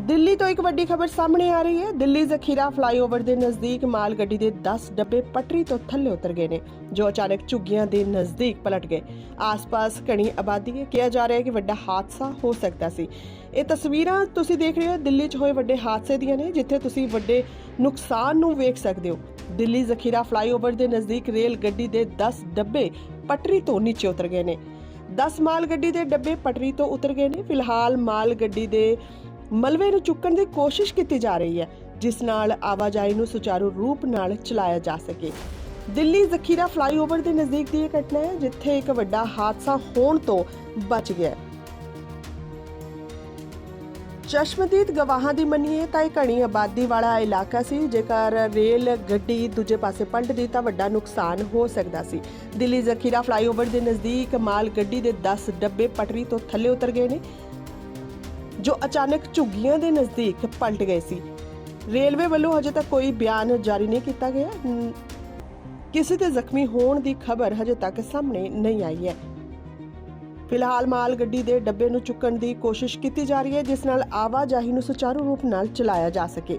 ਦਿੱਲੀ ਤੋਂ ਇੱਕ ਵੱਡੀ ਖਬਰ ਸਾਹਮਣੇ ਆ ਰਹੀ ਹੈ। ਦਿੱਲੀ ਜ਼ਖੀਰਾ ਫਲਾਈਓਵਰ ਦੇ ਨਜ਼ਦੀਕ ਮਾਲ ਗੱਡੀ ਦੇ 10 ਡੱਬੇ ਪਟਰੀ ਤੋਂ ਥੱਲੇ ਉਤਰ ਗਏ ਨੇ, ਜੋ ਅਚਾਨਕ ਝੁੱਗੀਆਂ ਦੇ ਨਜ਼ਦੀਕ ਪਲਟ ਗਏ। ਆਸ-ਪਾਸ ਘਣੀ ਆਬਾਦੀ ਹੈ। ਕਿਹਾ ਜਾ ਰਿਹਾ ਹੈ ਕਿ ਵੱਡਾ ਹਾਦਸਾ ਹੋ ਸਕਦਾ ਸੀ। ਇਹ ਤਸਵੀਰਾਂ ਤੁਸੀਂ ਦੇਖ ਰਹੇ ਹੋ। ਦਿੱਲੀ 'ਚ ਹੋਏ ਵੱਡੇ ਹਾਦਸੇ ਦੀਆਂ ਨੇ, ਜਿੱਥੇ ਤੁਸੀਂ ਵੱਡੇ ਨੁਕਸਾਨ ਨੂੰ ਵੇਖ ਸਕਦੇ ਹੋ। ਦਿੱਲੀ ਜ਼ਖੀਰਾ ਫਲਾਈਓਵਰ ਦੇ ਨਜ਼ਦੀਕ ਰੇਲ ਗੱਡੀ ਦੇ 10 ਡੱਬੇ ਪਟਰੀ ਤੋਂ ਨੀਚੇ ਉਤਰ ਗਏ ਨੇ। 10 ਮਾਲ ਗੱਡੀ ਦੇ ਡੱਬੇ ਪਟਰੀ ਤੋਂ ਉਤਰ ਗਏ ਨੇ। ਫਿਲਹਾਲ ਮਾਲ ਗੱਡੀ ਦੇ ਮਲਵੇ ਨੂੰ ਚੁੱਕਣ ਦੀ ਕੋਸ਼ਿਸ਼ ਕੀਤੀ ਜਾ ਰਹੀ ਹੈ, ਜਿਸ ਨਾਲ ਆਵਾਜਾਈ ਨੂੰ ਸੁਚਾਰੂ ਰੂਪ ਨਾਲ ਚਲਾਇਆ ਜਾ ਸਕੇ। ਦਿੱਲੀ ਜ਼ਖੀਰਾ ਫਲਾਈਓਵਰ ਦੇ ਨਜ਼ਦੀਕ ਦੀ ਇਹ ਘਟਨਾ ਹੈ, ਜਿੱਥੇ ਇੱਕ ਵੱਡਾ ਹਾਦਸਾ ਹੋਣ ਤੋਂ ਬਚ ਗਿਆ ਚਸ਼ਮਦੀਦ ਗਵਾਹਾਂ ਦੀ ਮੰਨੀਏ ਤਾਂ ਇਹ ਘਣੀ ਆਬਾਦੀ ਵਾਲਾ ਇਲਾਕਾ ਸੀ, ਜੇਕਰ ਰੇਲ ਗੱਡੀ ਦੂਜੇ ਪਾਸੇ ਪਲਟਦੀ ਤਾਂ ਵੱਡਾ ਨੁਕਸਾਨ ਹੋ ਸਕਦਾ ਸੀ। ਦਿੱਲੀ ਜ਼ਖੀਰਾ ਫਲਾਈਓਵਰ ਦੇ ਨਜ਼ਦੀਕ ਮਾਲ ਗੱਡੀ ਦੇ 10 ਡੱਬੇ ਪਟਰੀ ਤੋਂ ਥੱਲੇ ਉਤਰ ਗਏ ਨੇ ਜੋ ਅਚਾਨਕ ਝੁੱਗੀਆਂ ਦੇ ਨਜ਼ਦੀਕ ਪਲਟ ਗਏ ਸੀ। ਰੇਲਵੇ ਵੱਲੋਂ ਹਜੇ ਤੱਕ ਕੋਈ ਬਿਆਨ ਜਾਰੀ ਨਹੀਂ ਕੀਤਾ ਗਿਆ। ਕਿਸੇ ਦੇ ਜ਼ਖਮੀ ਹੋਣ ਦੀ ਖਬਰ ਹਜੇ ਤੱਕ ਸਾਹਮਣੇ ਨਹੀਂ ਆਈ ਹੈ। ਫਿਲਹਾਲ ਮਾਲ ਗੱਡੀ ਦੇ ਡੱਬੇ ਨੂੰ ਚੁੱਕਣ ਦੀ ਕੋਸ਼ਿਸ਼ ਕੀਤੀ ਜਾ ਰਹੀ ਹੈ, ਜਿਸ ਨਾਲ ਆਵਾਜਾਈ ਨੂੰ ਸੁਚਾਰੂ ਰੂਪ ਨਾਲ ਚਲਾਇਆ ਜਾ ਸਕੇ।